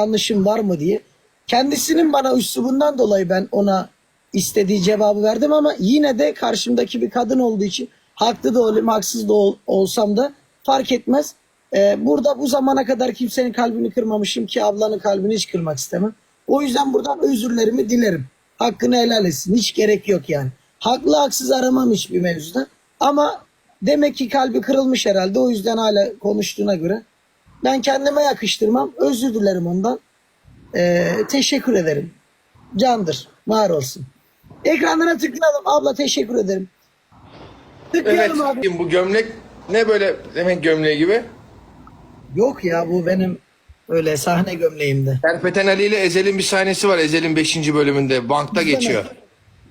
yanlışım var mı diye. Kendisinin bana üslubundan dolayı ben ona istediği cevabı verdim ama yine de karşımdaki bir kadın olduğu için haklı da olayım haksız da ol- olsam da fark etmez. Ee, burada bu zamana kadar kimsenin kalbini kırmamışım ki ablanın kalbini hiç kırmak istemem. O yüzden buradan özürlerimi dilerim. Hakkını helal etsin. Hiç gerek yok yani. Haklı haksız aramam hiçbir mevzuda. Ama demek ki kalbi kırılmış herhalde. O yüzden hala konuştuğuna göre. Ben kendime yakıştırmam. Özür dilerim ondan. Ee, teşekkür ederim. Candır. Var olsun. Ekranlara tıklayalım. Abla teşekkür ederim. Evet. Tıklayalım abi. Bu gömlek ne böyle demek gömleği gibi? Yok ya bu benim öyle sahne gömleğimde. Kerpeten Ali ile Ezel'in bir sahnesi var Ezel'in 5. bölümünde. Bankta geçiyor.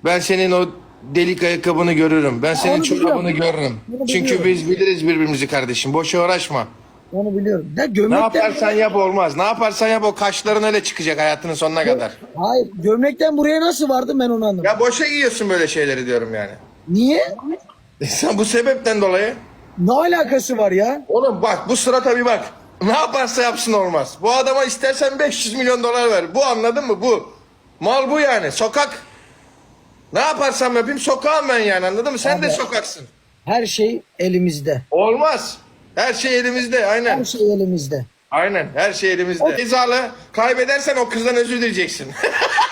Ben senin o delik ayakkabını görürüm. Ben senin onu çorabını görürüm. Bunu Çünkü biliyorum. biz biliriz birbirimizi kardeşim. Boşa uğraşma. Onu biliyorum. Ne gömlekten... yaparsan yap olmaz. Ne yaparsan yap o kaşların öyle çıkacak hayatının sonuna kadar. Hayır. Gömlekten buraya nasıl vardım ben onu anlamadım. Ya boşa giyiyorsun böyle şeyleri diyorum yani. Niye? E Sen bu sebepten dolayı. Ne alakası var ya? Oğlum bak bu sırata bir bak. Ne yaparsa yapsın olmaz. Bu adama istersen 500 milyon dolar ver. Bu anladın mı? Bu. Mal bu yani. Sokak. Ne yaparsam yapayım sokağım ben yani anladın mı? Sen de sokaksın. Her şey elimizde. Olmaz. Her şey elimizde. Aynen. Her şey elimizde. Aynen. Her şey elimizde. Cezalı kaybedersen o kızdan özür dileyeceksin.